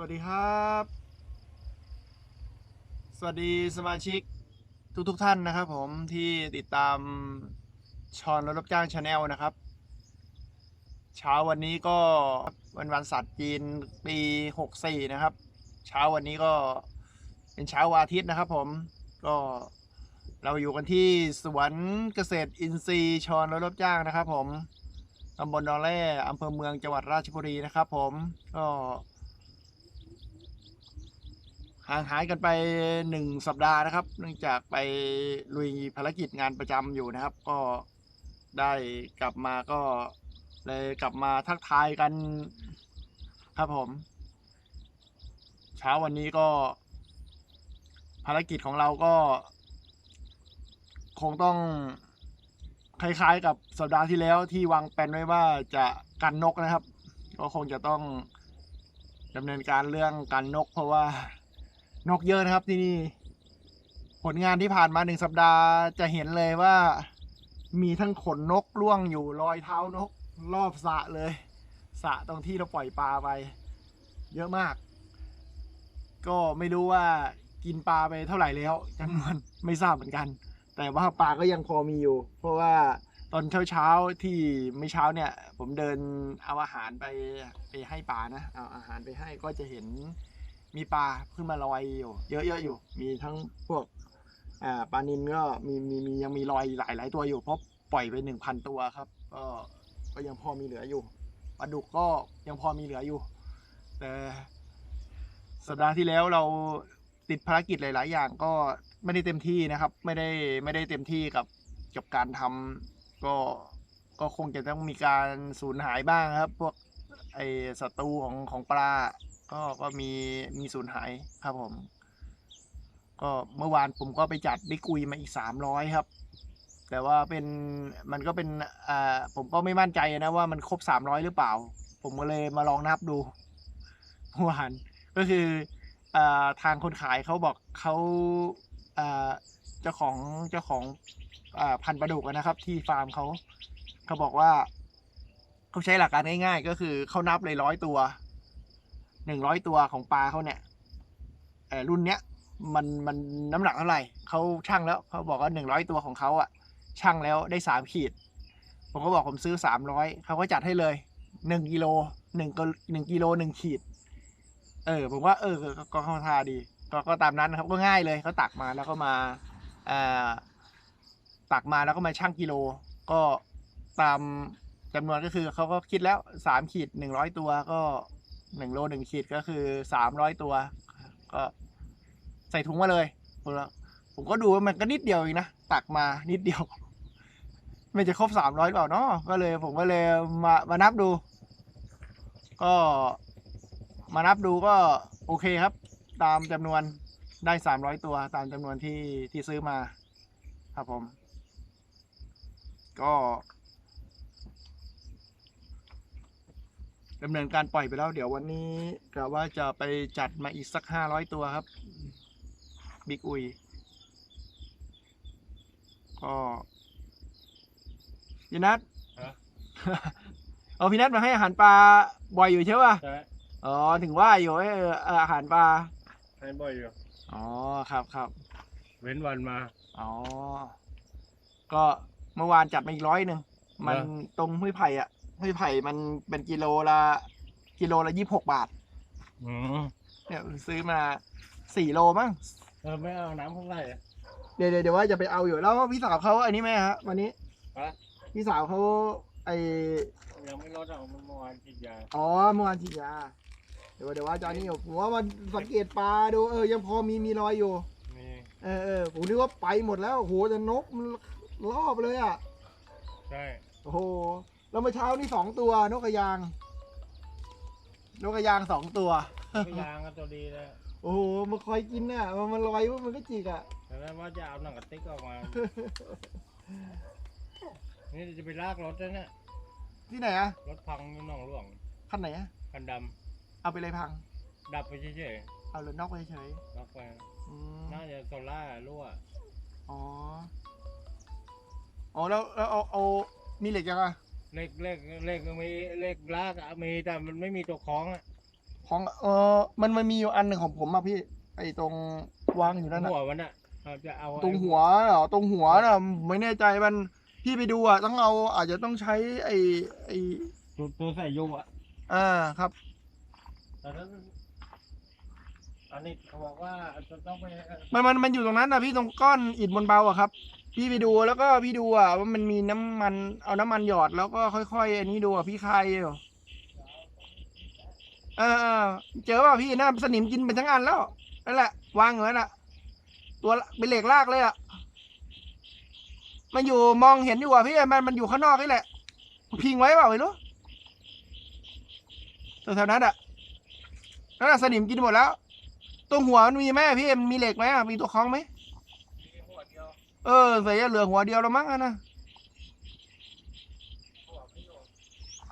สวัสดีครับ สวัสดีสมาชิกทุกทุกๆท่านนะครับผมที่ติดตามชอนรถรับจ้างชาแนลนะครับ เช้าวันนี้ก็วันวันสัตว์จีนปี 64 นะครับ เช้าวันนี้ก็เป็นเช้าวันอาทิตย์นะครับผมก็เราอยู่กันที่สวนเกษตรอินทรีย์ชอนรถรับจ้างนะครับผมตำบลดอนแร่อำเภอเมืองจังหวัดราชบุรีนะครับผมก็ ห่างหายกันไปหนึ่งสัปดาห์นะครับ เนื่องจากไปลุยภารกิจงานประจำอยู่นะครับ ก็ได้กลับมาก็เลยกลับมาทักทายกันครับผม เช้าวันนี้ก็ ภารกิจของเราก็ คงต้องคล้ายๆกับสัปดาห์ที่แล้วที่วางแผนไว้ว่าจะกันนกนะครับ ก็คงจะต้องดำเนินการเรื่องกันนกเพราะว่า นกเยอะนะครับที่นี่ผลงานที่ผ่านมาหนึ่งสัปดาห์จะเห็นเลยว่า มีทั้งขนนกร่วงอยู่รอยเท้านกรอบสะเลยสะตรงที่เราปล่อยปลาไป เยอะมาก ก็ไม่รู้ว่ากินปลาไปเท่าไหร่แล้วจำนวนไม่ทราบเหมือนกัน แต่ว่าปลาก็ยังพอมีอยู่ เพราะว่าตอนเช้าเช้าๆที่ไม่เช้าเนี่ย ผมเดินเอาอาหารไปไปให้ปลานะเอาอาหารไปให้ก็จะเห็น มีปลาขึ้นมาลอยอยู่ เยอะๆอยู่ มีทั้งพวกอ่าปลานินก็มีมีมียังมีลอยหลายหลายตัวอยู่เพราะปล่อยไปหนึ่งพันตัวครับ ก็ก็ยังพอมีเหลืออยู่ปลาดุกก็ยังพอมีเหลืออยู่ แต่สัปดาห์ที่แล้วเราติดภารกิจหลาย ๆ อย่างก็ไม่ได้เต็มที่นะครับ ไม่ได้ไม่ได้เต็มที่กับกับการทำก็ก็คงจะต้องมีการสูญหายบ้างครับ พวกไอศัตรูของของปลา ก็ก็มีมีสูญหายครับผม ก็เมื่อวานผมก็ไปจัดบิ๊กุยมาอีกสามร้อยครับ แต่ว่าเป็นมันก็เป็นอ่าผมก็ไม่มั่นใจนะว่ามันครบสามร้อยหรือเปล่า ผมก็เลยมาลองนับดูเมื่อวานก็คืออ่าทางคนขายเขาบอกเขาอ่าเจ้าของเจ้าของอ่าพันธุ์ปลาดุกนะครับ ที่ฟาร์มเขาเขาบอกว่าเขาใช้หลักการง่ายๆ ก็คือเขานับเลยร้อยตัว หนึ่งร้อยตัวของปลาเขาเนี่ยรุ่นเนี้ยมันมันน้ำหนักเท่าไหร่เขาชั่งแล้วเขาบอกว่าหนึ่งร้อยตัวของเขาอะชั่งแล้วได้สามขีด ผมก็บอกผมซื้อสามร้อยเขาก็จัดให้เลยหนึ่งกิโลหนึ่งก็หนึ่งกิโลหนึ่งขีด เออ ผมว่าเออก็ก็ก็เข้าท่าดี ก็ก็ตามนั้นนะครับก็ง่ายเลยเขาตักมาแล้วก็มาอ่าตักมาแล้วก็มาชั่งกิโล ก็ตามจำนวนก็คือเขาก็คิดแล้วสามขีดหนึ่งร้อยตัวก็ หนึ่งโลหนึ่งขีดก็คือสามร้อยตัว ก็ใส่ถุงมาเลยผมผมก็ดูว่ามันก็นิดเดียวเองนะตักมานิดเดียว ไม่จะครบสามร้อยเปล่าเนาะก็เลย ผมก็เลยมามานับดู ก็มานับดูก็โอเคครับ ตามจำนวนได้สามร้อยตัว ตามจำนวนที่ที่ซื้อมา ครับผม ก็ ดำเนินการปล่อยไปแล้ว เดี๋ยววันนี้กะว่าจะไปจัดมาอีกสักห้าร้อยตัวครับ บิ๊กอุย ก็พี่นัทฮะ เอาพี่นัทมาให้อาหารปลาบ่อยอยู่ใช่ป่ะ ใช่อ๋อ ถึงว่าอยู่เออเอออาหารปลา ให้บ่อยอยู่ อ๋อ ครับครับ เว้นวันมา อ๋อ ก็เมื่อวานจัดมาอีกร้อยหนึ่ง มันเหรอ ตรงห้วยไผ่อะ ห้วยไผ่มันเป็นกิโลละกิโลละยี่สิบหกบาท อืมเนี่ยซื้อมาสี่โลมั้งเออไม่เอาน้ำข้างในอะเดี๋ยวเดี๋ยวเดี๋ยวว่าจะไปเอาอยู่แล้วพี่สาวเขาอันนี้ไหมฮะวันนี้ฮะ พี่สาวเขาไอยังไม่ลดเอาเมื่อวานกินยาอ๋อเมื่อวานฉีดยาเดี๋ยวเดี๋ยวว่าจะเอานี่อยู่ผมว่ามันสังเกตปลาดูเออยังพอมีมีรอยอยู่มีเออเออผมนึกว่าไปหมดแล้วโอ้โหแต่นกมันรอบเลยอะ ใช่โอ้โห แล้วเมื่อเช้านี่สองตัวนกกระยาง นกกระยางสองตัว ไม่ยางก็ตัวดีเลยโอ้โหมันคอยกินน่ะมันมันลอยว่ามันก็จิกอะ แต่นั้นว่าจะเอาหนังกระติกออกมา นี่จะไปลากรถแล้วเนี่ยที่ไหนอะรถพังอยู่หนองหลวงคันไหนอะคันดเอาไปเลยพังำดับไปเฉยเอาเลยนอกไปเฉยๆล็อกไปๆอืมน่าจะโซล่ารั่วอ๋ออ๋อแล้วแล้วเอาเอามีเหล็กยังอะ เลขเลขเลขมีเลขลากอะมีแต่มันไม่มีตัวคล้องอะคของเออมันมันมีอยู่อันหนึ่งของผมอะพี่ ไอ้ตรงวางอยู่นั่นอะหัวมันอะเราจะเอาตรงหัวเหรอตรงหัวน่ะไม่แน่ใจมันพี่ไปดูอะต้องเอาอาจจะต้องใช้ไอ้ไอ้ตัวตัวใส่ยุอะอ่าครับแต่นั้นอันนี้เขาบอกว่าจะต้องไปมันมันมันอยู่ตรงนั้นนะพี่ตรงก้อนอิฐบนเบาอะครับ พี่ไปดูแล้วก็พี่ดูอะว่ามันมีน้ำมันเอาน้ำมันหยอดแล้วก็ค่อยๆอันนี้ดูอะพี่ใคายอยู่เออเออเจอป่าพี่น่าสนิมกินไปทั้งอันแล้วนั่นแหละวางอยู่นั่นแหละตัวเป็นเหล็กลากเลยอะมันอยู่มองเห็นอยู่อะพี่มันมันอยู่ข้างนอกนี่แหละ พิงไว้เปล่าไม่รู้แถวนั้นอะนั่นแหละสนิมกินหมดแล้วตรงหัวมันมีไหมพี่มันมีเหล็กไหมมีตัวคล้องไหม เดียวเออใส่เหลือหัวเดียวแล้วมั้งอะนะหัวไม่อยู่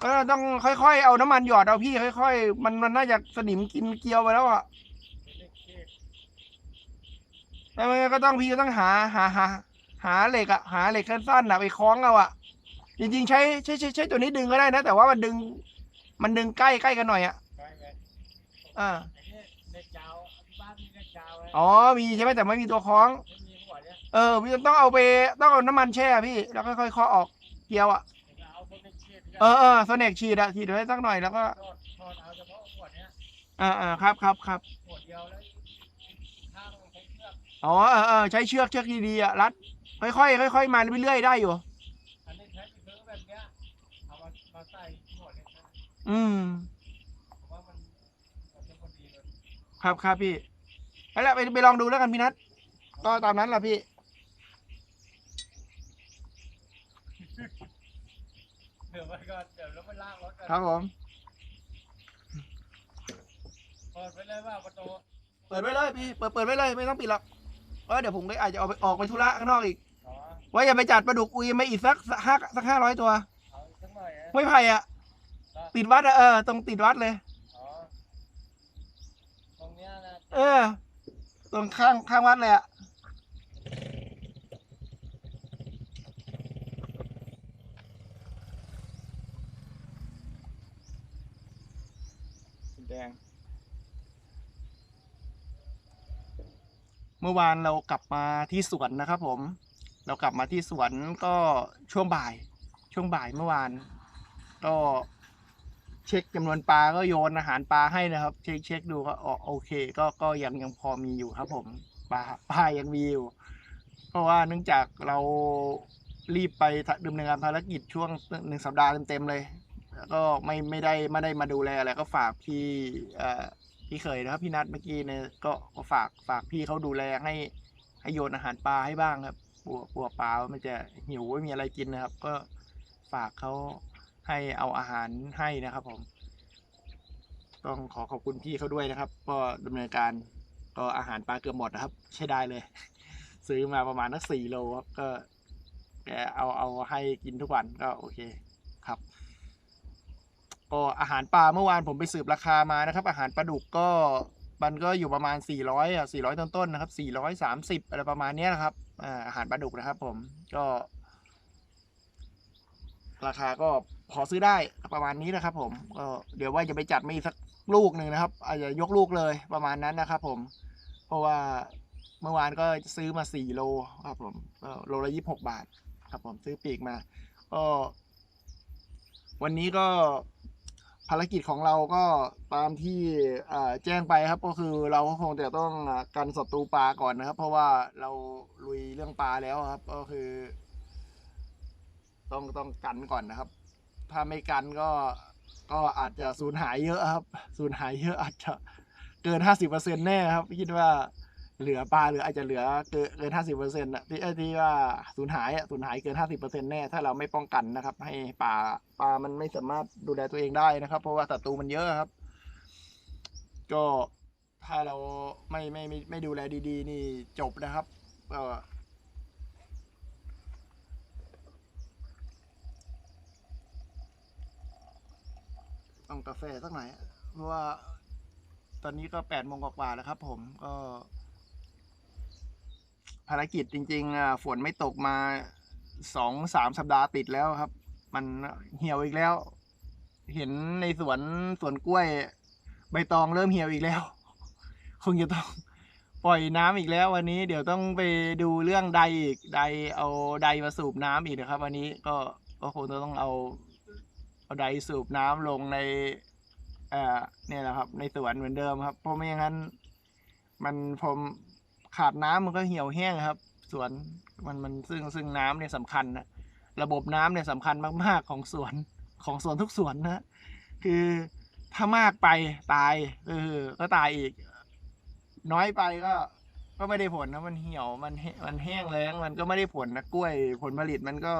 เออต้องค่อยๆเอาน้ำมันหยอดเอาพี่ค่อยๆมันมันน่าจะสนิมกินเกลียวไปแล้วอะเป็นเลขเทพแล้วมันก็ต้องพี่ก็ต้องหาหาหาหาเหล็กอะหาเหล็กสั้นๆอะไปคล้องเอาอะจริงๆใช้ใช้ใช้ใช้ตัวนี้ดึงก็ได้นะแต่ว่ามันดึง มันดึงใกล้ใกล้กันหน่อยอะใช่ไหมอ่าไอ้เนี่ยเลขยาวที่บ้านมีเลขยาวไว้อ๋อมีใช่ไหมแต่ไม่มีตัวคล้องไม่มีหัว เนี่ยเออพี่ต้องเอาไปต้องเอาน้ำมันแช่พี่ แล้วก็ค่อยๆเคาะออกเกลียวอะเดี๋ยวเอาพวกเลขเทพเนี่ยเออเออโซเนกฉีดอะฉีดไว้สักหน่อยแล้วก็ทอดทอดเอาเฉพาะหัวเนี้ยอ่าอ่าครับครับครับหัวเดียวแล้วข้างใช้เชือกอ๋อเออเออใช้เชือกเชือกดีๆอะรัดค่อยๆค่อยๆมาเรื่อยๆได้อยู่อันนี้ใช้ไปซื้อแบบเนี้ยเอามามาใส่หัวเนี่ยนะอืมเพราะว่ามันมันจะพอดีเลยครับครับพี่เอาละไปไปลองดูแล้วกันพี่นัทก็ตามนั้นแหละพี่ ดี๋ยวไปก่อนเดี๋ยวเราไปลากรถกันครับผม เปิดไปเลยว่าประตูเปิดไว้เลยพี่ เปิดเปิดไว้เลยไม่ต้องปิดหรอกเพราะเดี๋ยวผมก็อาจจะออกไปออกไปธุระข้างนอกอีก อ๋อว่าอย่าไปจัดปลาดุกอุยมาอีกสักห้าสักห้าร้อยตัว เอาอีกสักหน่อยนะไม่ไผ่อะติดวัดอะเออตรงติดวัดเลย อ๋อตรงเนี้ยนะเออ ตรงข้างข้างวัดเลยอะ แดง เมื่อวานเรากลับมาที่สวนนะครับผม เรากลับมาที่สวนก็ช่วงบ่าย ช่วงบ่ายเมื่อวาน ก็เช็คจำนวนปลาก็โยนอาหารปลาให้นะครับ เช็คเช็คดูก็โอเค ก็ก็ยังยังพอมีอยู่ครับผมปลาปลายังมีอยู่ เพราะว่าเนื่องจากเรารีบไปดำเนินงานภารกิจช่วงหนึ่งสัปดาห์เต็มๆเลย ก็ไม่ไม่ได้ไม่ได้มาดูแลอะไรก็ฝากพี่เอ่อพี่เคยนะครับพี่นัทเมื่อกี้เนี่ยก็ฝากฝากพี่เขาดูแลให้ให้โยนอาหารปลาให้บ้างครับกลัวกลัวปลามันจะหิวไม่มีอะไรกินนะครับ ก็ฝากเขาให้เอาอาหารให้นะครับ ผม ต้องขอขอบคุณพี่เขาด้วยนะครับ ก็ดำเนินการก็อาหารปลาเกือบหมดนะครับ ใช้ได้เลย ซื้อมาประมาณนักสี่โลครับก็แกเอาเอาให้กินทุกวันก็โอเคครับ ก็อาหารปลาเมื่อวานผมไปสืบราคามานะครับ อาหารปลาดุกก็มันก็อยู่ประมาณ 400อะ400 ต้นๆนะครับ 430 อะไรประมาณนี้นะครับอาหารปลาดุกนะครับผมก็ ราคาก็พอซื้อได้ประมาณนี้นะครับ ผมก็เดี๋ยวว่าจะไปจัดมาอีกสักลูกหนึ่งนะครับ อาจจะยกลูกเลยประมาณนั้นนะครับ ผม เพราะว่าเมื่อวานก็ซื้อมาสี่โลครับผมโลละยี่สิบหกบาท ครับผมซื้อปีกมาก็วันนี้ก็ ภารกิจของเราก็ตามที่แจ้งไปครับ ก็คือเราก็คงจะต้องกันศัตรูปลาก่อนนะครับ เพราะว่าเราลุยเรื่องปลาแล้วครับ ก็คือ ต้องต้องกันก่อนนะครับ ถ้าไม่กันก็ก็อาจจะสูญหายเยอะครับ สูญหายเยอะอาจจะเกินห้าสิบเปอร์เซ็นแน่ครับคิดว่า เหลือปลาหรืออาจจะเหลือเกินเกินห้าสิบเปอร์เซ็นต์ะที่เอ้ที่ว่าสูญหายอะสูญหายเกินห้าสิบเปอร์เซ็นต์แน่ถ้าเราไม่ป้องกันนะครับ ให้ปลาปลามันไม่สามารถดูแลตัวเองได้นะครับ เพราะว่าศัตรูมันเยอะครับ ก็ถ้าเราไม่ไม่ไม่ไม่ดูแลดี ๆ นี่จบนะครับก็ต้องกาแฟสักหน่อยเพราะว่าตอนนี้ก็แปดโมงกว่าแล้วครับ ผมก็ ภารกิจจริงๆฝนไม่ตกมาสองสามสัปดาห์ติดแล้วครับ มันเหี่ยวอีกแล้ว เห็นในสวนสวนกล้วย ใบตองเริ่มเหี่ยวอีกแล้ว คงจะต้องปล่อยน้ำอีกแล้ว วันนี้เดี๋ยวต้องไปดูเรื่องใดอีกใดเอาใดมาสูบน้ำอีกนะครับ วันนี้ก็ก็คงจะต้องเอาเอาใดสูบน้ำลงในเอ่อเนี่ยแหละครับ ในสวนเหมือนเดิมครับเพราะไม่อย่างนั้น มันผม ขาดน้ำมันก็เหี่ยวแห้งครับ สวนมันมันซึ่งซึ่งน้ำเนี่ยสำคัญนะระบบน้ำเนี่ยสำคัญมาก ๆ ของสวนของสวนทุกสวนนะคือถ้ามากไปตายเออก็ตายอีก น้อยไปก็ก็ไม่ได้ผลนะมันเหี่ยวมันแห้มันแห้งแล้งมันก็ไม่ได้ผลนะกล้วยผลผลิตมันก็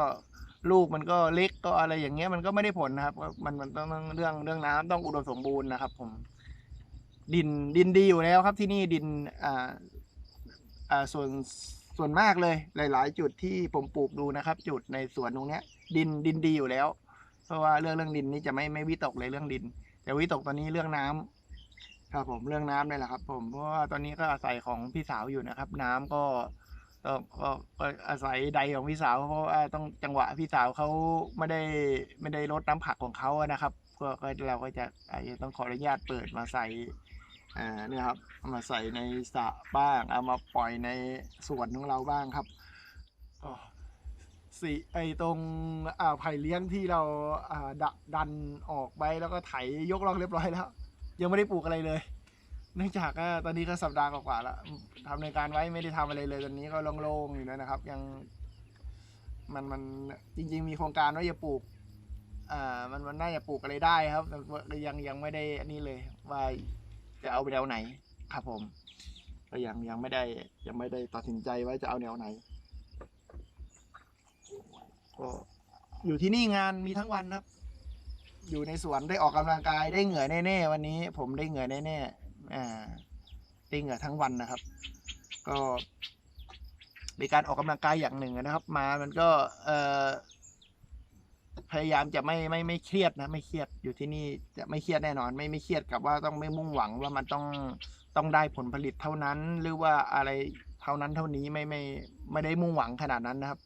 ลูกมันก็เล็กก็อะไรอย่างเงี้ยมันก็ไม่ได้ผลนะครับก็มันมันต้องเรื่องเรื่องน้ำต้องอุดมสมบูรณ์นะครับ ผม ดินดินดีอยู่แล้วครับที่นี่ดินอ่า ส่วนส่วนมากเลยหลาย ๆ จุดที่ผมปลูกดูนะครับ จุดในสวนตรงเนี้ย ดินดินดีอยู่แล้ว เพราะว่าเรื่องเรื่องดินนี่จะไม่ไม่วิตกเลยเรื่องดิน แต่วิตกตอนนี้เรื่องน้ำครับผมเรื่องน้ำนี่แหละครับ ผมเพราะว่าตอนนี้ก็อาศัยของพี่สาวอยู่นะครับ น้ำก็ก็ก็อาศัยใดของพี่สาว เพราะว่าต้องจังหวะพี่สาวเขาไม่ได้ไม่ได้ลดน้ำผักของเขานะครับ ก็เราก็จะอาจจะต้องขออนุญาตเปิดมาใส่ เนี่ยครับเอามาใส่ในสระบ้าง เอามาปล่อยในสวนของเราบ้างครับก็สีไอตรงอ่าไผ่เลี้ยงที่เราอ่าดะดันออกไปแล้วก็ไถยกล่องเรียบร้อยแล้ว ยังไม่ได้ปลูกอะไรเลย เนื่องจากก็ตอนนี้ก็สัปดาห์กว่าๆแล้วทำในการไว้ไม่ได้ทำอะไรเลยตอนนี้ก็โล่งๆอยู่แล้วนะครับ ยังมันมันจริง ๆ มีโครงการว่าจะปลูกอ่ามันมันน่าจะปลูกอะไรได้ครับแต่ว่ายังยังไม่ได้อันนี้เลยว่า จะเอาไปแนวไหนครับผม ก็ยังยังไม่ได้ยังไม่ได้ตัดสินใจว่าจะเอาแนวไหน ก็อยู่ที่นี่งานมีทั้งวันครับ อยู่ในสวนได้ออกกำลังกายได้เหงื่อแน่ๆวันนี้ ผมได้เหงื่อแน่ๆอ่าได้เหงื่อทั้งวันนะครับ ก็เป็นการออกกำลังกายอย่างหนึ่งนะครับ มามันก็เอ่อ พยายามจะไม่ไม่ไม่เครียดนะ ไม่เครียดอยู่ที่นี่จะไม่เครียดแน่นอน ไม่ไม่เครียดกับว่าต้องไม่มุ่งหวังว่ามันต้องต้องได้ผลผลิตเท่านั้น หรือว่าอะไรเท่านั้นเท่านี้ไม่ไม่ไม่ได้มุ่งหวังขนาดนั้นนะครับ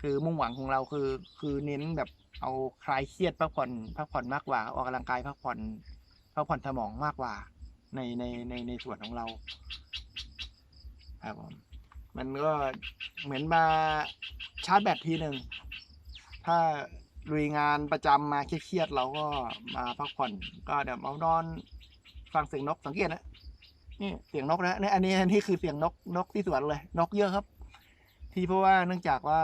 คือมุ่งหวังของเราคือ คือเน้นแบบเอาคลายเครียดพักผ่อนพักผ่อนมากกว่า ออกกำลังกายพักผ่อนพักผ่อนสมองมากกว่า ในในในในส่วนของเราครับผมมันก็เหมือนมาชาร์จแบตทีหนึ่งถ้า ลุยงานประจำมาเครียดๆเราก็มาพักผ่อนก็เดี๋ยวเอานอนฟังเสียงนกสังเกตนะนี่เสียงนกนะเนี่ยอันนี้อันนี้คือเสียงนกนกที่สวนเลย นกเยอะครับ ที่เพราะว่าเนื่องจากว่า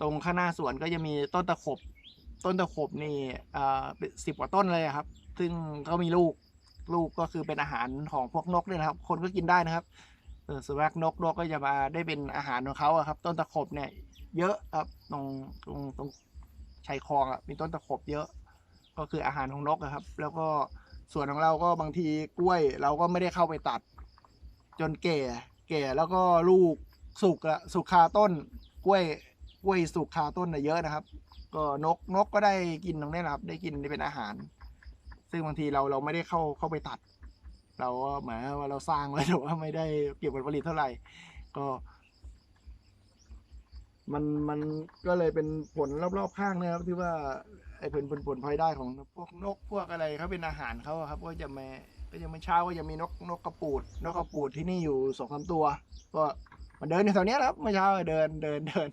ตรงข้างหน้าสวนก็จะมีต้นตะขบ ต้นตะขบนี่อ่าสิบกว่าต้นเลยครับ ซึ่งเขามีลูกลูกก็คือเป็นอาหารของพวกนกด้วยนะครับ คนก็กินได้นะครับเออส่วนมากนกนกก็จะมาได้เป็นอาหารของเขาครับ ต้นตะขบเนี่ย เยอะครับตรงตรงตรง ชายคลองอะมีต้นตะขบเยอะ ก็คืออาหารของนกอะครับ แล้วก็ส่วนของเราก็บางทีกล้วย เราก็ไม่ได้เข้าไปตัด จนแก่ แก่แล้วก็ลูกสุกอะสุกคาต้น กล้วยกล้วยสุกคาต้นน่ะเยอะนะครับ ก็นกนกก็ได้กินตรงนี้นะครับ ได้กินได้เป็นอาหาร ซึ่งบางทีเราเราไม่ได้เข้าเข้าไปตัด เราก็เหมือนว่าเราสร้างไว้แต่ว่าไม่ได้เก็บผลผลิตเท่าไหร่ ก็ มันมันก็เลยเป็นผลรอบๆข้างนะครับ ที่ว่าไอ้ผลผลผลพลอยได้ของพวกนกพวกอะไรเขาเป็นอาหารเขาอะครับก็จะมาก็จะไม่เช้าก็จะมีนกนกกระปูด นกกระปูดที่นี่อยู่สองสามตัว ก็มันเดินอยู่แถวเนี้ยครับเมื่อเช้าเดินเดินเดิน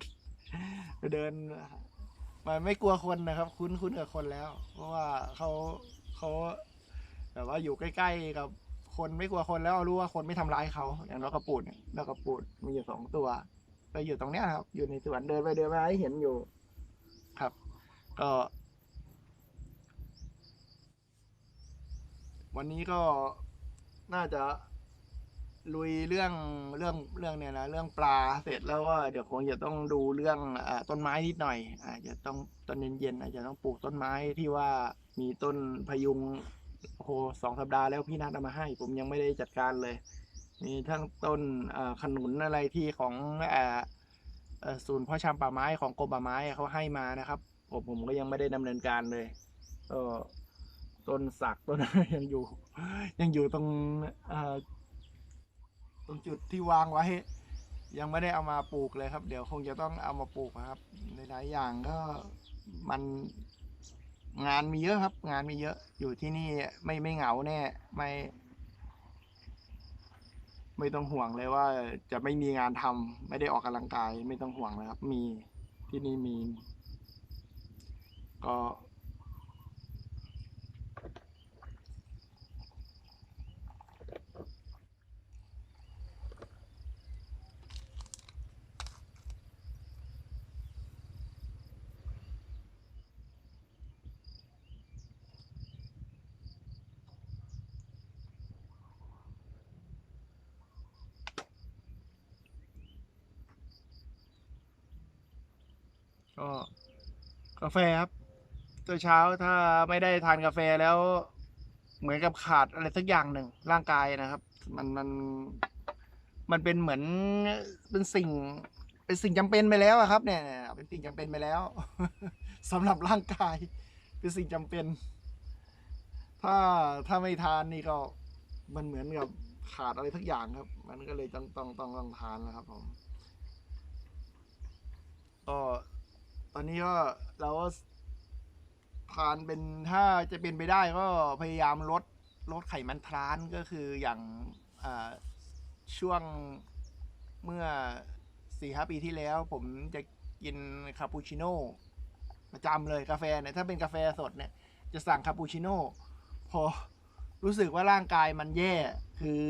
เดินมันไม่กลัวคนนะครับ คุ้นคุ้นกับคนแล้ว เพราะว่าเขาเขาแบบว่าอยู่ใกล้ ๆ กับคนไม่กลัวคนแล้วรู้ว่าคนไม่ทำร้ายเขาอย่างนกกระปูดเนี่ยนกกระปูดมีอยู่สองตัว ก็อยู่ตรงเนี้ยครับ อยู่ในสวนเดินไปเดินมาให้เห็นอยู่ ครับ ก็ วันนี้ก็น่าจะลุยเรื่องเรื่องเรื่องเนี่ยนะเรื่องปลาเสร็จแล้วก็เดี๋ยวคงจะต้องดูเรื่องอต้นไม้นิดหน่อย อาจจะต้องตอนเย็นๆอาจจะต้องปลูกต้นไม้ที่ว่ามีต้นพยุงโอ้โหสองสัปดาห์แล้วพี่นัดเอามาให้ ผมยังไม่ได้จัดการเลย มีทั้งต้นขนุนอะไรที่ของศูนย์พ่อชำป่าไม้ของกรมป่าไม้เขาให้มานะครับ ผมผมก็ยังไม่ได้ดำเนินการเลยก็ต้นสักต้นยังอยู่ ยังอยู่ตรงตรงจุดที่วางไว้ ยังไม่ได้เอามาปลูกเลยครับ เดี๋ยวคงจะต้องเอามาปลูกครับในหลายอย่างก็มันงานมีเยอะครับ งานมีเยอะอยู่ที่นี่ไม่ไม่เหงาแน่ไม่ ไม่ต้องห่วงเลยว่าจะไม่มีงานทำไม่ได้ออกกำลังกาย ไม่ต้องห่วงนะครับ มีที่นี่มี ก็ ก็กาแฟครับตัวเช้าถ้าไม่ได้ทานกาแฟแล้ว เหมือนกับขาดอะไรสักอย่างหนึ่งร่างกายนะครับ มันมันมันเป็นเหมือนเป็นสิ่ง เป็นสิ่งจำเป็นไปแล้วครับ เนี่ยเป็นสิ่งจำเป็นไปแล้วสำหรับร่างกาย เป็นสิ่งจำเป็น ถ้าถ้าไม่ทานนี่ก็มันเหมือนกับขาดอะไรสักอย่างครับ มันก็เลยต้องต้องต้องต้องทานนะครับผมก็ ตอนนี้ก็เราก็ทานเป็นถ้าจะเป็นไปได้ก็พยายามลดลดไขมันทรานก็คืออย่างช่วงเมื่อสี่ห้าปีที่แล้ว ผมจะกินคาปูชิโน่ประจำเลยกาแฟเนี่ยถ้าเป็นกาแฟสดเนี่ย จะสั่งคาปูชิโน่พอรู้สึกว่าร่างกายมันแย่คือ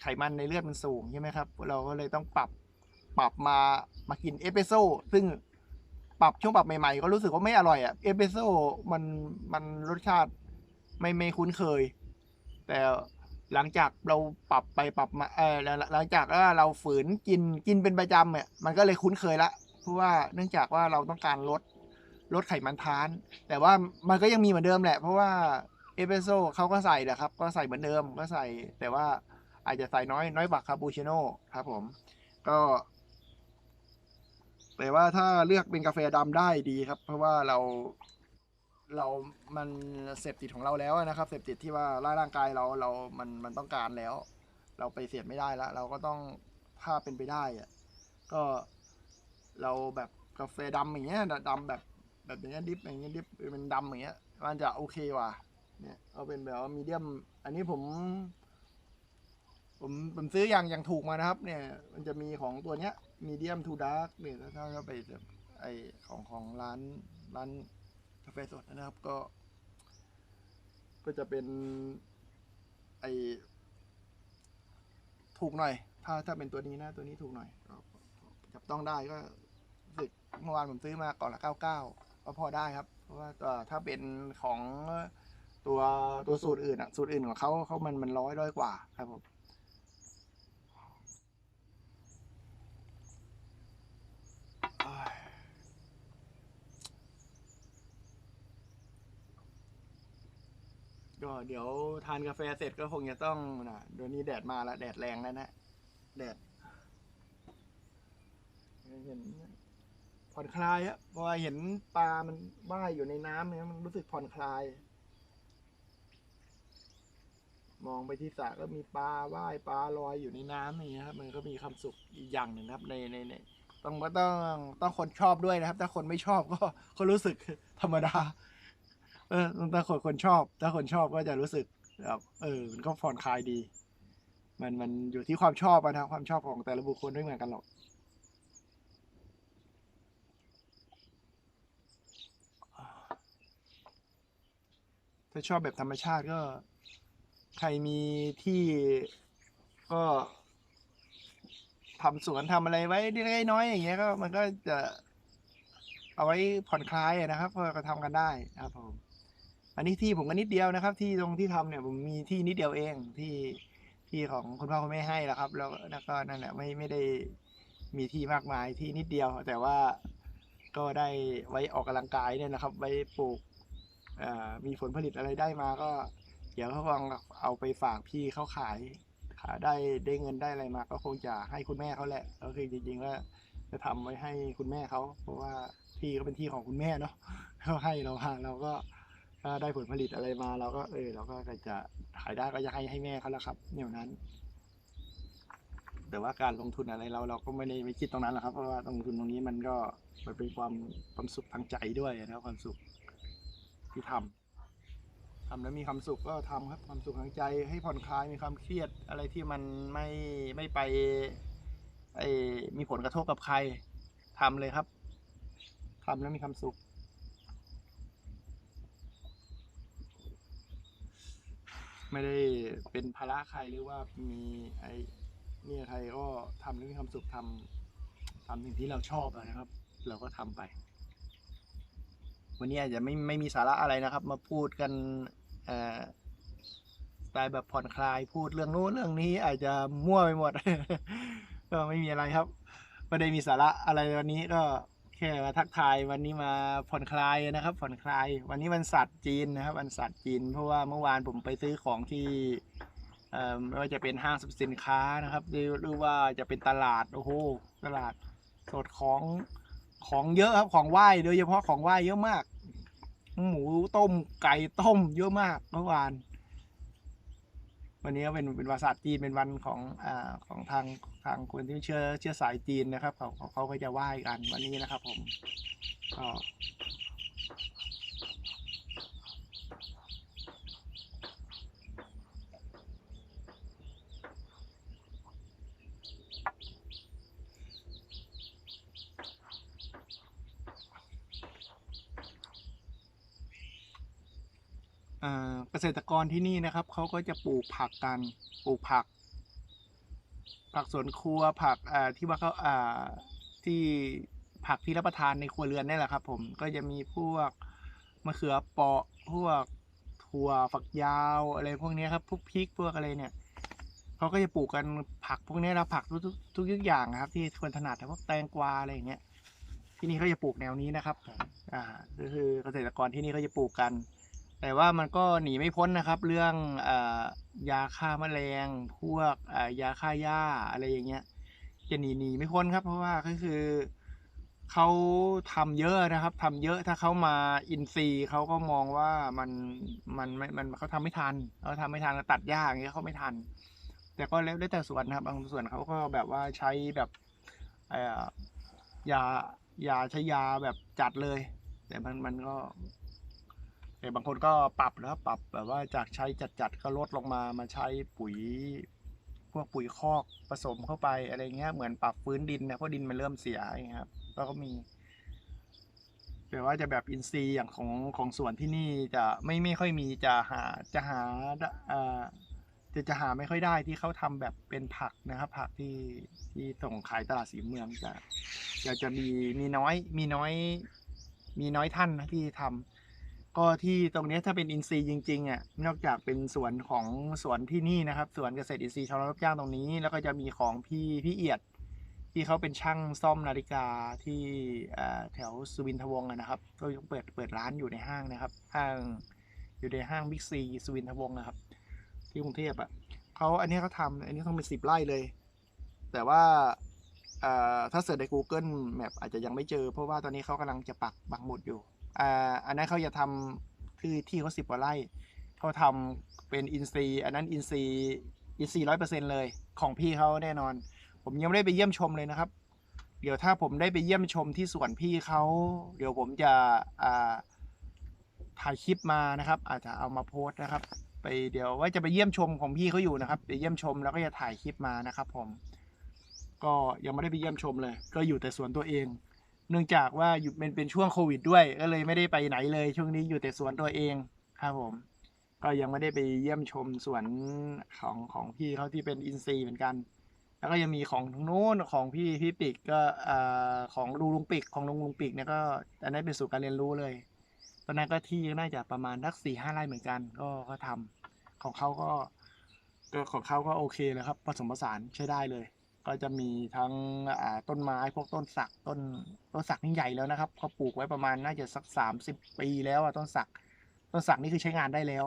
ไขมันในเลือดมันสูงใช่ไหมครับ เราก็เลยต้องปรับปรับมามากินเอสเปรสโซ่ซึ่ง ปรับช่วงปรับใหม่ๆ ก็รู้สึกว่าไม่อร่อยอะ่ะเอสเปรสโซ่มันมันรสชาติไม่ไม่คุ้นเคย แต่หลังจากเราปรับไปปรับมาเออหลังจากว่าเราฝืนกินกินเป็นประจำเนี่ยมันก็เลยคุ้นเคยละเพราะว่าเนื่องจากว่าเราต้องการลดลดไขมันทาน แต่ว่ามันก็ยังมีเหมือนเดิมแหละ เพราะว่าเอสเปรสโซ่เขาก็ใส่นะครับ ก็ใส่เหมือนเดิมก็ใส่แต่ว่าอาจจะใส่น้อยน้อยกว่าคาปูชิโน่ครับผม ก็ แต่ว่าถ้าเลือกเป็นกาแฟดำได้ดีครับ เพราะว่าเราเรามันเสพติดของเราแล้วนะครับเสพติดที่ว่าร่างกายเราเรามันมันต้องการแล้ว เราไปเสพไม่ได้แล้วเราก็ต้องถ้าเป็นไปได้อะก็เราแบบกาแฟดำอย่างเงี้ยดำแบบแบบอย่างเงี้ยดิฟอย่างเงี้ยดิฟเป็นดำอย่างเงี้ย มันจะโอเคว่าเนี่ยเอาเป็นแบบว่ามีเดียม อันนี้ผม ผมผมซื้ออย่างอย่างถูกมานะครับ เนี่ย มันจะมีของตัวเนี้ยมีเดียมทูดาร์กเนี่ยถ้าถ้าไปไอของของร้านร้านกาแฟสดนะครับก็ ก็จะเป็น ไอถูกหน่อย ถ้าถ้าเป็นตัวนี้นะ ตัวนี้ถูกหน่อยจับต้องได้ก็สึกเมื่อวานผมซื้อมาก่อนละเก้าเก้าก็พอได้ครับ เพราะว่าตัวถ้าเป็นของตัวตัวสูตรอื่นอะ สูตรอื่นของเขาเขามันมันร้อยร้อยกว่าครับผม ก็เดี๋ยวทานกาแฟเสร็จก็คงจะต้องนะเดี๋ยวนี้แดดมาแล้วแดดแรงแล้วนะแดดเห็นผ่อนคลายอะพราะว่าเห็นปลามันว่ายอยู่ในน้ำเนี่ยมันรู้สึกผ่อนคลาย มองไปที่สระก็มีปลาว่ายปลาลอยอยู่ในน้ำอย่ครับมันก็มีความสุขอีกอย่างหนึ่งครับในในในต้องก็ต้องต้องคนชอบด้วยนะครับ ถ้าคนไม่ชอบก็ก็รู้สึกธรรมดา ออถ้าคนคนชอบ ถ้าคนชอบก็จะรู้สึกแบบเออ มันก็ผ่อนคลายดี มันมันอยู่ที่ความชอบนะความชอบของแต่ละบุคคลไม่เหมือนกันหรอกถ้าชอบแบบธรรมชาติก็ ใครมีที่ก็ทำสวนทำอะไรไว้เล็กน้อยอย่างเงี้ยก็มันก็จะเอาไว้ผ่อนคลายนะครับก็ทำกันได้นะครับผม อันนี้ที่ผมก็นิดเดียวนะครับ ที่ตรงที่ทำเนี่ยผมมีที่นิดเดียวเองที่ที่ของคุณพ่อคุณแม่ให้แล้วครับ แล้วแล้วก็นั่นแหละไม่ไม่ได้มีที่มากมายที่นิดเดียว แต่ว่าก็ได้ไว้ออกกำลังกายเนี่ยนะครับ ไว้ปลูกมีผลผลิตอะไรได้มาก็เดี๋ยวเขาลองเอาไปฝากพี่เขาขายขายได้ได้เงินได้อะไรมาก็คงจะให้คุณแม่เขาแหละก็คือจริงๆว่าจะทำไว้ให้คุณแม่เขาเพราะว่าที่ก็เป็นที่ของคุณแม่เนาะเขาให้เรามาเราก็ ถ้าได้ผลผลิตอะไรมาเราก็เออเราก็จะขายได้ก็จะให้ให้แม่เขาแล้วครับแนวนั้น แต่ว่าการลงทุนอะไรเราเราก็ไม่ได้ไม่คิดตรงนั้นหรอกครับเพราะว่าลงทุนตรงนี้มันก็มันเป็นความความสุขทางใจด้วยนะครับความสุขที่ทำทำแล้วมีความสุขก็ทำครับความสุขทางใจ ให้ผ่อนคลายมีความเครียดอะไรที่มันไม่ไม่ไปไอมีผลกระทบกับใครทำเลยครับทำแล้วมีความสุข ไม่ได้เป็นภาระใครหรือว่ามีไอเนี่ยใครก็ทำแล้วมีความสุขทำทำสิ่งที่เราชอบนะครับ เราก็ทำไป วันนี้อาจจะไม่ไม่มีสาระอะไรนะครับ มาพูดกันเอ่อสไตล์แบบผ่อนคลายพูดเรื่องนู้นเรื่องนี้อาจจะมั่วไปหมด ก็ไม่มีอะไรครับไม่ได้มีสาระอะไรวันนี้ก็ ค่มาทักทายวันนี้มาผ่อนคลายนะครับผ่อนคลาย วันนี้วันศาสตร์จีนนะครับวันศาสตร์จีน เพราะว่าเมื่อวานผมไปซื้อของที่ไม่ว่าจะเป็นห้างสรรพสินค้านะครับหรือว่าจะเป็นตลาดโอ้โหตลาดสดของของเยอะครับของไหว้โดยเฉพาะของไหว้เยอะมาก หมูต้มไก่ต้ม เยอะมากเมื่อวาน วันนี้เป็นเป็นวันศาสตร์จีนเป็นวันของอ่าของทาง ทางคนที่เชื่อเชื่อสายจีนนะครับ เขาเขาก็จะไหว้กันวันนี้นะครับ ผมก็เกษตรกรที่นี่นะครับเขาก็จะปลูกผักกันปลูกผัก ผักสวนครัวผักที่ว่าเขาที่ผักที่รับประทานในครัวเรือนนี่แหละครับ ผมก็จะมีพวกมะเขือเปราะพวกถั่วฝักยาวอะไรพวกนี้ครับพวกพริกพวกอะไรเนี่ยเขาก็จะปลูกกันผักพวกนี้ยนะผักทุกทุกทุกอย่างครับ ที่คนถนัดแต่พวกแตงกวาอะไรอย่างเงี้ยที่นี่เขาจะปลูกแนวนี้นะครับอ่าก็คือเกษตรกรที่นี่เขาจะปลูกกัน แต่ว่ามันก็หนีไม่พ้นนะครับ เรื่องอยาฆ่าแมลง พวกยาฆ่าหญ้าอะไรอย่างเงี้ย จะหนีหนีไม่พ้นครับ เพราะว่าก็คือเขาทำเยอะนะครับทำเยอะถ้าเขามาอินซีเขาก็มองว่ามันมันม่มันเขาทำไม่ทันเขาทำไม่ทันตัดหญ้าอย่างเงี้ยเขาไม่ทัน แต่ก็แล้วแต่ส่วนนะครับ บางส่วนเขาก็แบบว่าใช้แบบยายาใช้ยาแบบจัดเลย แต่มันมันก็ แต่บางคนก็ปรับแล้วปรับแบบว่าจากใช้จัดๆก็ลดลงมามาใช้ปุ๋ย พวกปุ๋ยคอกผสมเข้าไปอะไรเงี้ยเหมือนปรับฟื้นดินนะเพราะดินมันเริ่มเสียอย่างเงี้ยครับแล้วก็มีแต่ว่าจะแบบอินทรีย์อย่างของของสวนที่นี่จะไม่ไม่ค่อยมีจะหาจะหาอ่อจะจะหาไม่ค่อยได้ที่เขาทำแบบเป็นผักนะครับ ผักที่ที่ส่งขายตลาดสีเมืองจะจะจะมีมีน้อยมีน้อย มีน้อยท่านนะที่ทำ ก็ที่ตรงนี้ถ้าเป็นอินทรีย์จริงๆอะนอกจากเป็นสวนของสวนที่นี่นะครับสวนเกษตรอินทรีย์ชาวรับจ้างตรงนี้ แล้วก็จะมีของพี่พี่เอียด ที่เขาเป็นช่างซ่อมนาฬิกาที่แถวสุวินทวงศ์นะครับ ก็ยังเปิดเปิดร้านอยู่ในห้างนะครับ ห้างอยู่ในห้างบิ๊กซีสุวินทวงศ์นะครับ ที่กรุงเทพอะเขาอันนี้เขาทำอันนี้ต้องเป็นสิบไร่เลย แต่ว่าถ้าเสิร์ชใน Google Map อาจจะยังไม่เจอ เพราะว่าตอนนี้เขากำลังจะปักบักหมุดอยู่ อันนั้นเขาจะทำที่ที่เขาสิบกว่าไร่เขาทำเป็นอินซีย์อันนั้นอินซีย์อินซีร้อยเปอร์เซ็นเลยของพี่เขาแน่นอน ผมยังไม่ได้ไปเยี่ยมชมเลยนะครับ เดี๋ยวถ้าผมได้ไปเยี่ยมชมที่สวนพี่เขาเดี๋ยวผมจะถ่ายคลิปมานะครับ อาจจะเอามาโพสต์นะครับ ไปเดี๋ยวว่าจะไปเยี่ยมชมของพี่เขาอยู่นะครับไปเยี่ยมชมแล้วก็จะถ่ายคลิปมานะครับ ผม ก็ยังไม่ได้ไปเยี่ยมชมเลย ก็อยู่แต่สวนตัวเอง เนื่องจากว่าอยู่เป็นเป็นช่วงโควิดด้วย ก็เลยไม่ได้ไปไหนเลย ช่วงนี้อยู่แต่สวนตัวเองครับผม ก็ยังไม่ได้ไปเยี่ยมชมสวนของของพี่เขาที่เป็นอินซีย์เหมือนกัน แล้วก็ยังมีของทางโน้นของพี่พี่ปิกก็อของลุงลุงปิกของลุงลุงปิกเนี่ยก็อันนั้นเป็นสู่การเรียนรู้เลยตอนนั้นก็ที่น่าจะประมาณสักสี่ห้าไร่เหมือนกัน ก็ก็ทำของเขาก็ก็ของเขาก็โอเคเลยครับผสมผสานใช้ได้เลย ก็จะมีทั้งต้นไม้พวกต้นสักต้นต้นสักนี่ใหญ่แล้วนะครับเขาปลูกไว้ประมาณน่าจะสักสามสิบปีแล้วอะต้นสัก ต้นสักนี่คือใช้งานได้แล้ว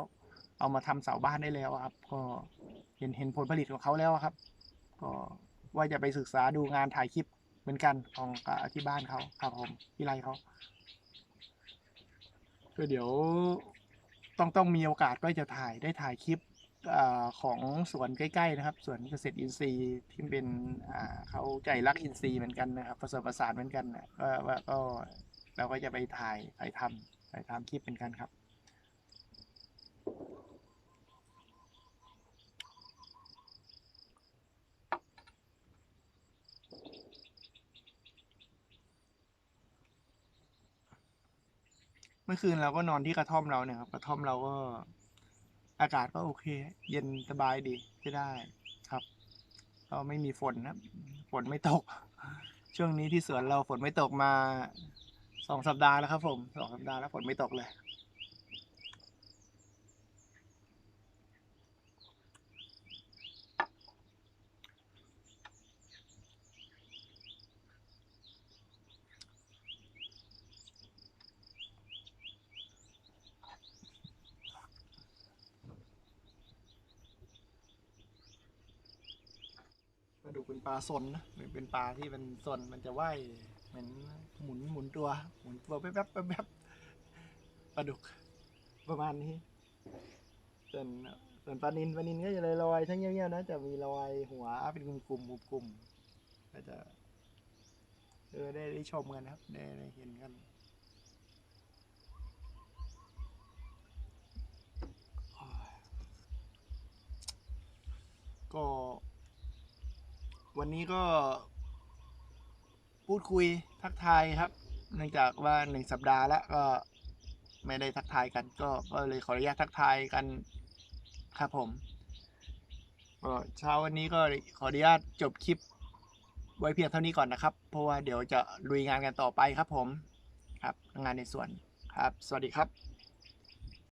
เอามาทำเสาบ้านได้แล้วครับ ก็เห็นเห็นผลผลิตของเขาแล้วครับ ก็ว่าจะไปศึกษาดูงานถ่ายคลิปเหมือนกันของอที่บ้านเขาครับผมที่ไรเขาก็เดี๋ยวต้องต้องมีโอกาสก็จะถ่ายได้ถ่ายคลิป อของสวนใกล้ๆนะครับสวนเกษตรอินทรีย์ที่เป็นเขาใจรักอินทรีย์เหมือนกันนะครับผสมประสานเหมือนกันนะก็ว่าก็เราก็จะไปถ่ายถ่ายทำถ่ายทำคลิปเหมือนกันครับเมื่อคืนเราก็นอนที่กระท่อมเราเนี่ยครับกระท่อมเราก็ อากาศก็โอเค เย็นสบายดีก็ได้ครับ ก็ไม่มีฝนนะฝนไม่ตก ช่วงนี้ที่สวนเราฝนไม่ตกมาสองสัปดาห์แล้วครับผมสองสัปดาห์แล้วฝนไม่ตกเลย ปลาดุกเป็นปลา สนนะมันเป็นปลาที่เป็นสนมันจะว่ายเหมือนหมุนหมุนตัวหมุนตัวแป๊บแป๊บแป๊บแป๊บปลาดุกประมาณนี้ส่วนส่วนปลานินปลานินก็จะลอยๆทั้งเงี้ยวๆนะจะมีรอยหัวเป็นกลุ่มๆกลุ่มๆก็จะเออได้ได้ชมกันนะครับ ได้ได้เห็นกันก็ วันนี้ก็ พูดคุยทักทายครับ เนื่องจากว่าหนึ่งสัปดาห์แล้วก็ไม่ได้ทักทายกัน ก็ก็เลยขออนุญาตทักทายกันครับผมก็เช้าวันนี้ก็ขออนุญาตจบคลิป ไว้เพียงเท่านี้ก่อนนะครับ เพราะว่าเดี๋ยวจะลุยงานกันต่อไปครับผม ครับงานในส่วนครับ สวัสดีครับ